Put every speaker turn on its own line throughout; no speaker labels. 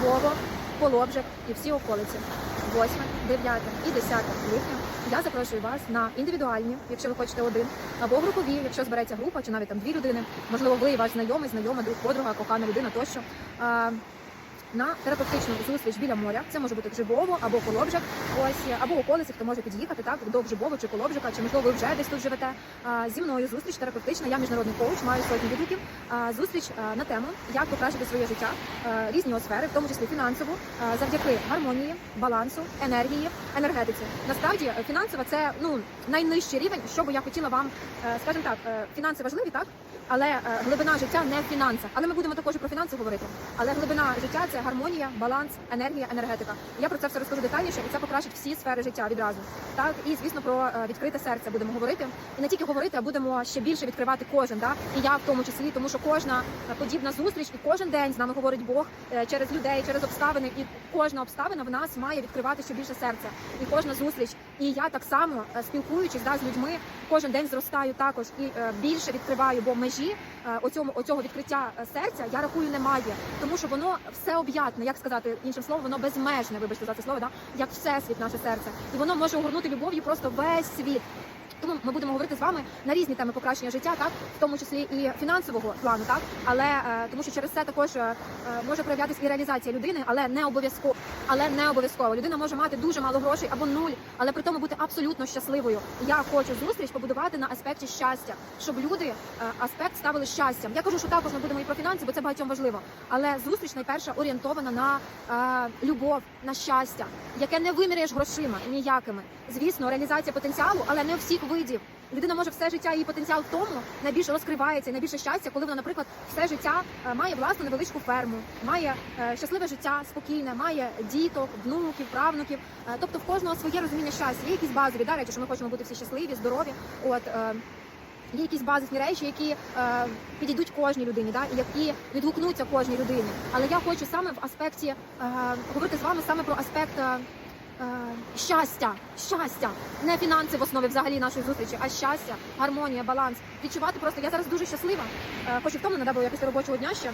Жибово, Полобжик і всі околиці. 8, 9 і 10 липня я запрошую вас на індивідуальні, якщо ви хочете один, або групові, якщо збереться група, чи навіть там дві людини, можливо, ви ваш знайомий, знайома, друг, подруга, кохана людина тощо. На терапевтичну зустріч біля моря. Це може бути Гжибово або Колобжик, ось або околиці, хто може під'їхати так до Гжибово чи Колобжика, чи можливо ви вже десь тут живете. А, Зі мною зустріч терапевтична. Я міжнародний коуч, маю сотні відгуків. Зустріч на тему, як покращити своє життя, різні сфери, в тому числі фінансову, завдяки гармонії, балансу, енергії, енергетиці. Насправді е, фінансова це ну найнижчий рівень, що би я хотіла вам, е, скажімо так, е, фінанси важливі, так. Але глибина життя не в фінансах. Але ми будемо також про фінанси говорити. Але глибина життя це гармонія, баланс, енергія, енергетика. Я про це все розкажу детальніше, і це покращить всі сфери життя відразу. Так і звісно про е, відкрите серце будемо говорити. І не тільки говорити, а будемо ще більше відкривати кожен. Да? І я в тому числі, тому що кожна е, подібна зустріч і кожен день з нами говорить Бог е, через людей, через обставини. І кожна обставина в нас має відкривати ще більше серця. І кожна зустріч. І я так само е, спілкуючись да, з людьми, кожен день зростаю також і е, більше відкриваю, бо межі е, оцьому оцього відкриття серця я рахую немає, тому що воно всеоб'ятне, як сказати іншим словом, воно безмежне, вибачте за це слово, да? як всесвіт наше серце, і воно може огорнути любов'ю просто весь світ. Тому ми будемо говорити з вами на різні теми покращення життя, так в тому числі і фінансового плану, так але тому, що через це також може проявлятися і реалізація людини, але не обов'язково. Але не обов'язково. Людина може мати дуже мало грошей або нуль, але при тому бути абсолютно щасливою. Я хочу зустріч побудувати на аспекті щастя, щоб люди е, аспект ставили щастям. Я кажу, що також ми будемо і про фінанси, бо це багатьом важливо. Але зустріч найперша орієнтована на е, любов, на щастя, яке не виміряєш грошима ніякими. Звісно, реалізація потенціалу, але не всіх видів. Людина може все життя її потенціал в тому найбільше розкривається, найбільше щастя, коли вона, наприклад, все життя е, має власну невеличку ферму, має е, щасливе життя, спокійне, має діток, внуків, правнуків. Е, Тобто в кожного своє розуміння щастя. Є якісь базові да, речі, що ми хочемо бути всі щасливі, здорові. От е, Є якісь базисні речі, які е, підійдуть кожній людині, да, які відгукнуться кожній людині. Але я хочу саме в аспекті говорити з вами саме про аспект щастя, щастя, не фінанси в основі взагалі нашої зустрічі, а щастя, гармонія, баланс. Відчувати просто я зараз дуже щаслива. Хоч і втомлена, да, бо я після робочого дня ще.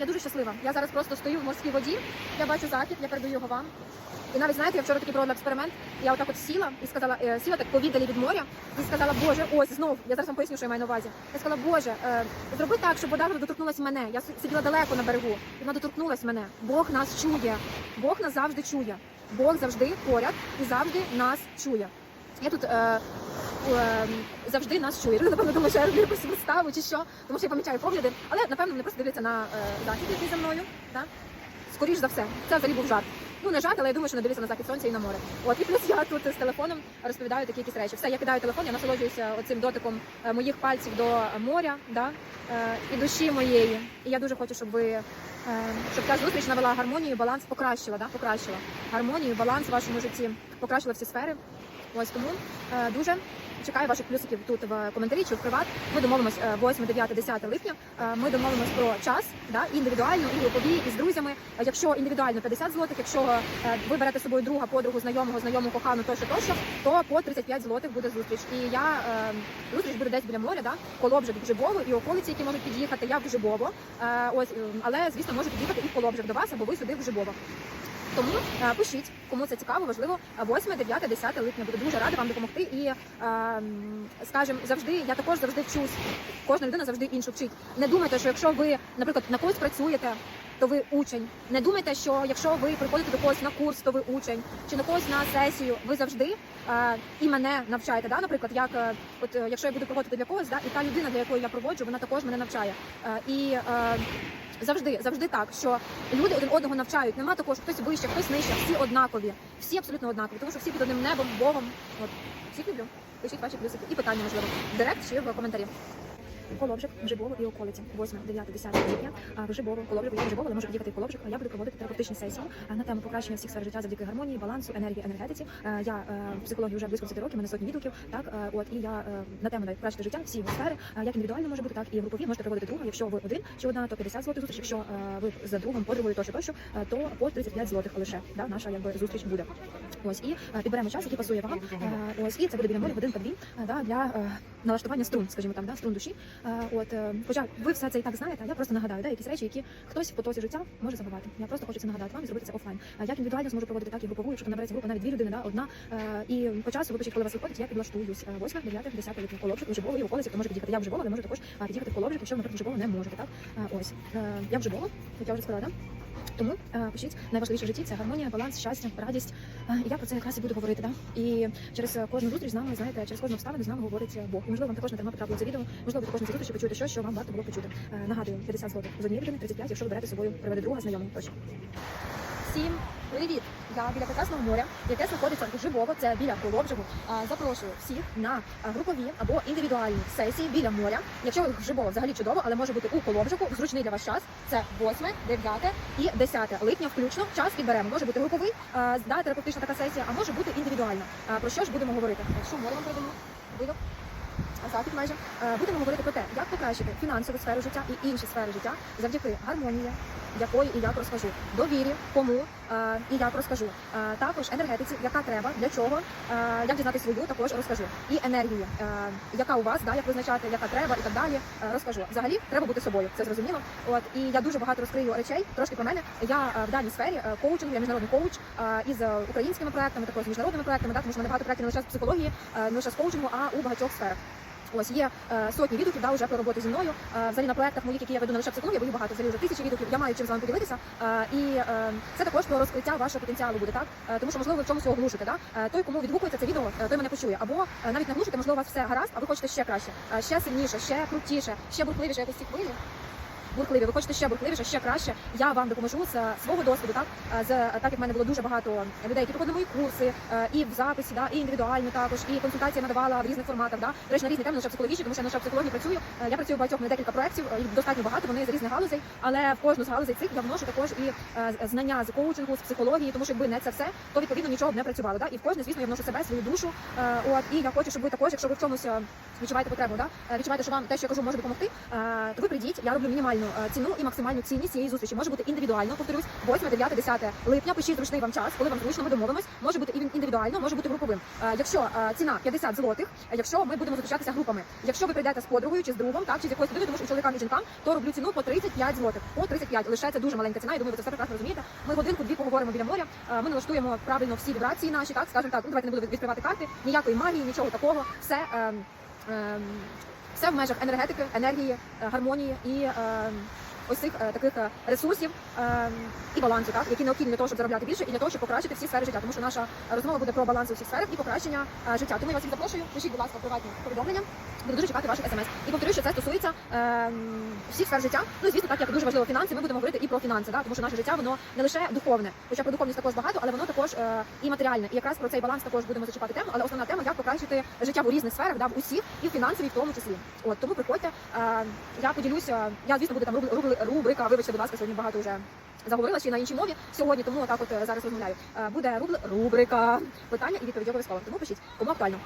Я дуже щаслива. Я зараз просто стою в морській воді. Я бачу захід, я передаю його вам. І навіть знаєте, я вчора такий проводила експеримент. Я отак от сіла і сказала, е, сіла так повіддалі від моря і сказала, Боже, ось знов. Я зараз вам поясню, що я маю на увазі. Я сказала, Боже, е, зроби так, щоб вода доторкнулася мене. Я сиділа далеко на берегу, і вона доторкнулась мене. Бог нас чує. Бог нас завжди чує. Бог завжди поряд і завжди нас чує. Я тут е, завжди нас чує. Люди, напевно, думаю, що я роблю якусь виставу чи що, тому що я помічаю погляди. Але напевно вони просто дивляться на е, захід, який за мною. Так? Скоріш за все, це взагалі був жарт. Ну не жарт, але я думаю, що не дивляться на захід сонця і на море. От і плюс я тут з телефоном розповідаю такі якісь речі. Все, я кидаю телефон, я насолоджуюся оцим дотиком е, моїх пальців до моря, да, е, і душі моєї. І я дуже хочу, щоб ви щоб ця зустріч навела гармонію, баланс, покращила, да, покращила гармонію, баланс в вашому житті, покращила всі сфери. Ось тому дуже чекаю ваших плюсиків тут в коментарі чи в приват. Ми домовимось е, 8, 9, 10 липня. Е, Ми домовимось про час, да, індивідуально, і групові, і з друзями. Е, Якщо індивідуально 50 злотих, якщо е, ви берете з собою друга, подругу, знайомого, знайому, кохану, тощо, тощо, то по 35 злотих буде зустріч. І я зустріч буде десь біля моря, да, Колобжик, Гжибово і околиці, які можуть під'їхати. Я в Гжибово. Е, Ось, е, але звісно, може під'їхати і в Колобжик до вас, або ви сюди в Гжибово. Тому е, пишіть, кому це цікаво, важливо. Е, 8, 9, 10 липня буду дуже рада вам допомогти. І е, скажімо, завжди я також завжди вчусь. Кожна людина завжди іншу вчить. Не думайте, що якщо ви, наприклад, на когось працюєте, то ви учень. Не думайте, що якщо ви приходите до когось на курс, то ви учень, чи на когось на сесію, ви завжди е, і мене навчаєте. Да? Наприклад, як е, от е, якщо я буду проводити для когось, да, і та людина, для якої я проводжу, вона також мене навчає. Е, і е, Завжди, завжди так, що люди один одного навчають. Нема такого, що хтось вище, хтось нижче, всі однакові, всі абсолютно однакові, тому що всі під одним небом, Богом. От всіх люблю. Пишіть ваші плюсики і питання можливо. Директ чи в коментарі. Колобжик, Гжибово і околиці. 8, 9, 10 липня. А Гжибово, Колобжик, я Гжибово, але можу під'їхати в Колобжик. Я буду проводити терапевтичні сесії на тему покращення всіх сфер життя завдяки гармонії, балансу, енергії, енергетиці. Я е, в психології вже близько 10 років, мене сотні відгуків. Так, е, от і я е, на тему покращити життя, всі його сфери, як індивідуально може бути, так і групові. Можете проводити друга. Якщо ви один чи одна, то 50 злотих зустріч. Якщо ви за другом, подругою, тощо, тощо, то по 35 злотих лише. Да, наша якби зустріч буде. Ось і підберемо час, який пасує вам. Ось і це буде біля моря годинка дві да, для налаштування струн, скажімо там, да, струн душі. Е, От е, хоча ви все це і так знаєте, я просто нагадаю, да, якісь речі, які хтось в потоці життя може забувати. Я просто хочу це нагадати вам і зробити це офлайн. Як індивідуально зможу проводити, так і групову, якщо набереться група, навіть дві людини, да, одна. Е, І по часу випишіть, коли вас виходить, я підлаштуюсь. Е, 8, 9, 10 липня. Колобжик, живого і околиці, хто може під'їхати. Я вже вживово, але можу також під'їхати в колобжик, якщо ви, наприклад, живого не можете. Так? Е, Ось. я вже вживово, як я вже сказала, да? Тому е, пишіть найважливіше в житті це гармонія, баланс, щастя, радість. Е, І я про це якраз і буду говорити. Да? І через е, кожну зустріч з нами, знаєте, через кожну обставину з нами говорить Бог. І можливо, вам також не тема потрапило це відео. Можливо, ви також на зустрічі почуєте щось, що вам варто було почути. Нагадую, 50 злотих з однієї людини, 35, якщо ви берете з собою, приведе друга знайому. Точно. Всім привіт! Я біля прекрасного моря, яке знаходиться вживово, це біля Колобжеву. Запрошую всіх на групові або індивідуальні сесії біля моря. Якщо ви вживово взагалі чудово, але може бути у Колобжику, зручний для вас час. Це 8, 9 і 10 липня включно. Час підберемо. Може бути груповий, да, терапевтична така сесія, а може бути індивідуальна. Про що ж будемо говорити? Що море вам передамо? Видок. Захід майже Е, будемо говорити про те, як покращити фінансову сферу життя і інші сфери життя завдяки гармонії, якої і як розкажу, довірі, кому е, і як розкажу. Е, Також енергетиці, яка треба, для чого, як дізнати свою, також розкажу. І енергії, яка у вас, да, як визначати, яка треба і так далі. Розкажу. Взагалі треба бути собою, це зрозуміло. От і я дуже багато розкрию речей. Трошки про мене. Я в даній сфері коучингу, я міжнародний коуч із українськими проектами, також з міжнародними проектами. Так, тому що в мене багато проектів не лише з психології, не лише з коучингу, а у багатьох сферах. Ось є е, сотні відгуків да, вже про роботу зі мною. Е, взагалі на проектах моїх, які я веду не лише психологію, бо їх багато, взагалі вже тисячі відгуків. Я маю чим з вами поділитися. Е, і е, це також про розкриття вашого потенціалу буде так. Е, тому що можливо ви в чомусь оглушите. глушите. Да? Е, той, кому відгукується це відео, е, той мене почує. Або е, навіть не глушите, можливо, у вас все гаразд, а ви хочете ще краще, е, ще сильніше, ще крутіше, ще бурхливіше, якось ці хвилі. Бурхливі, ви хочете ще бурхливіше, ще краще. Я вам допоможу з е, свого досвіду, так Е, з е, так як в мене було дуже багато людей, які проходили мої курси, і в записі, да, і індивідуально також, і консультації надавала в різних форматах. Да. До речі, на різні теми, лише психологічні, тому що я лише в працюю. Я працюю в багатьох мене декілька проєктів, достатньо багато, вони з різних галузей, але в кожну з галузей цих я вношу також і знання з коучингу, з психології, тому що якби не це все, то відповідно нічого б не працювало. Да. І в кожне, звісно, я вношу себе, свою душу. От і я хочу, щоб ви також, якщо ви в чомусь відчуваєте потребу, да, відчуваєте, що вам те, що я кажу, може допомогти, то ви прийдіть, я роблю мінімальну е, ціну і максимальну цінність цієї зустрічі. Може бути індивідуально, повторюсь, 8, 9, 10 липня. Пишіть зручний вам час, коли вам зручно, ми домовимось. Може бути і індивідуально, може бути груповим. Е, Якщо е, ціна 50 злотих, якщо ми будемо зустрічатися групами, якщо ви прийдете з подругою чи з другом, так чи з якоюсь людиною, тому що чоловікам і жінкам, то роблю ціну по 35 злотих. По 35. Лише це дуже маленька ціна. Я думаю, ви це все прекрасно розумієте. Ми годинку-дві поговоримо біля моря. Ми налаштуємо правильно всі вібрації наші, так скажемо так. Ну давайте не буду відкривати карти. Ніякої магії, нічого такого. Все. Ем, ем, все в межах енергетики, енергії, е, гармонії і е, ось цих е, таких е, ресурсів е, і балансу, так які необхідні для того, щоб заробляти більше, і для того, щоб покращити всі сфери життя. Тому що наша розмова буде про баланс у всіх сферах і покращення життя. Тому я вас всіх запрошую. Пишіть, будь ласка, приватні повідомлення. Буду дуже чекати ваших смс. І повторюю, що це стосується е, всіх сфер життя. Ну звісно, так як дуже важливо фінанси, ми будемо говорити і про фінанси, да? тому що наше життя воно не лише духовне, хоча про духовність також багато, але воно також е, і матеріальне. І якраз про цей баланс також будемо зачіпати тему. Але основна тема як покращити життя в різних сферах, да, в усіх і в фінансовій в тому числі. От тому приходьте. Е, я поділюся. Я звісно буде там рубри- рубри- рубрика. Вибачте, будь ласка, сьогодні багато вже. Заговорила ще на іншій мові сьогодні, тому отак от е, зараз розмовляю. Е, Буде рубрика питання і відповіді обов'язково. Тому пишіть, кому актуально.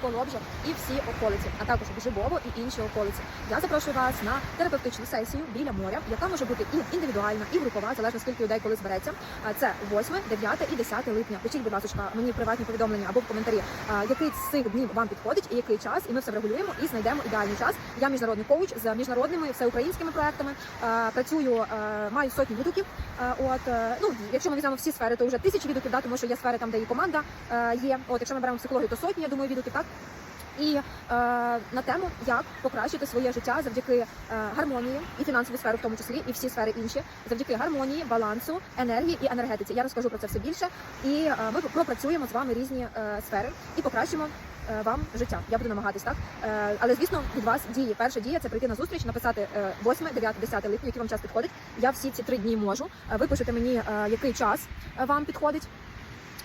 Колобжа і всі околиці, а також Жибово і інші околиці. Я запрошую вас на терапевтичну сесію біля моря, яка може бути і індивідуальна, і групова, залежно скільки людей коли збереться. Це 8, 9 і 10 липня. Пишіть, будь ласка, мені приватні повідомлення або в коментарі, який з цих днів вам підходить і який час, і ми все врегулюємо і знайдемо ідеальний час. Я міжнародний коуч з міжнародними всеукраїнськими проектами. Працюю, маю сотні відгуків. От е, ну, якщо ми візьмемо всі сфери, то вже тисячі відгуків, да, тому що є сфери там, де і команда е, є. От якщо ми беремо психологію, то сотні, я думаю, відгуків так. І е, на тему, як покращити своє життя завдяки е, гармонії і фінансову сферу, в тому числі, і всі сфери інші, завдяки гармонії, балансу, енергії і енергетиці. Я розкажу про це все більше, і е, ми пропрацюємо з вами різні е, сфери і покращимо. е, Вам життя, я буду намагатись так, Е, але звісно від вас дії. Перша дія це прийти на зустріч, написати е, 8, 9, 10 липня, який вам час підходить. Я всі ці три дні можу. Е, Ви пишете мені, який час вам підходить.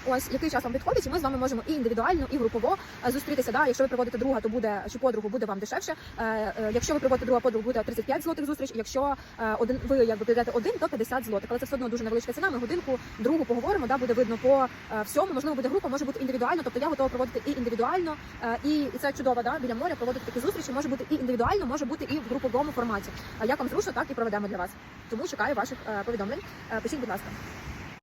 Ось який час вам підходить, і ми з вами можемо і індивідуально, і групово е, зустрітися. Да, якщо ви проводите друга, то буде чи подругу буде вам дешевше. Е, е, Якщо ви проводите друга подругу, буде 35 злотих зустріч. Якщо один ви якби прийдете один, то 50 злотих. Але це все одно дуже невеличка ціна. Ми годинку другу поговоримо. Да, буде видно по всьому. Можливо, буде група, може бути індивідуально. Тобто я готова проводити і індивідуально, і, це чудово. Да, біля моря проводити такі зустрічі. Може бути і індивідуально, може бути і в груповому форматі. А як вам зручно, так і проведемо для вас. Тому чекаю ваших повідомлень. Пишіть, будь ласка.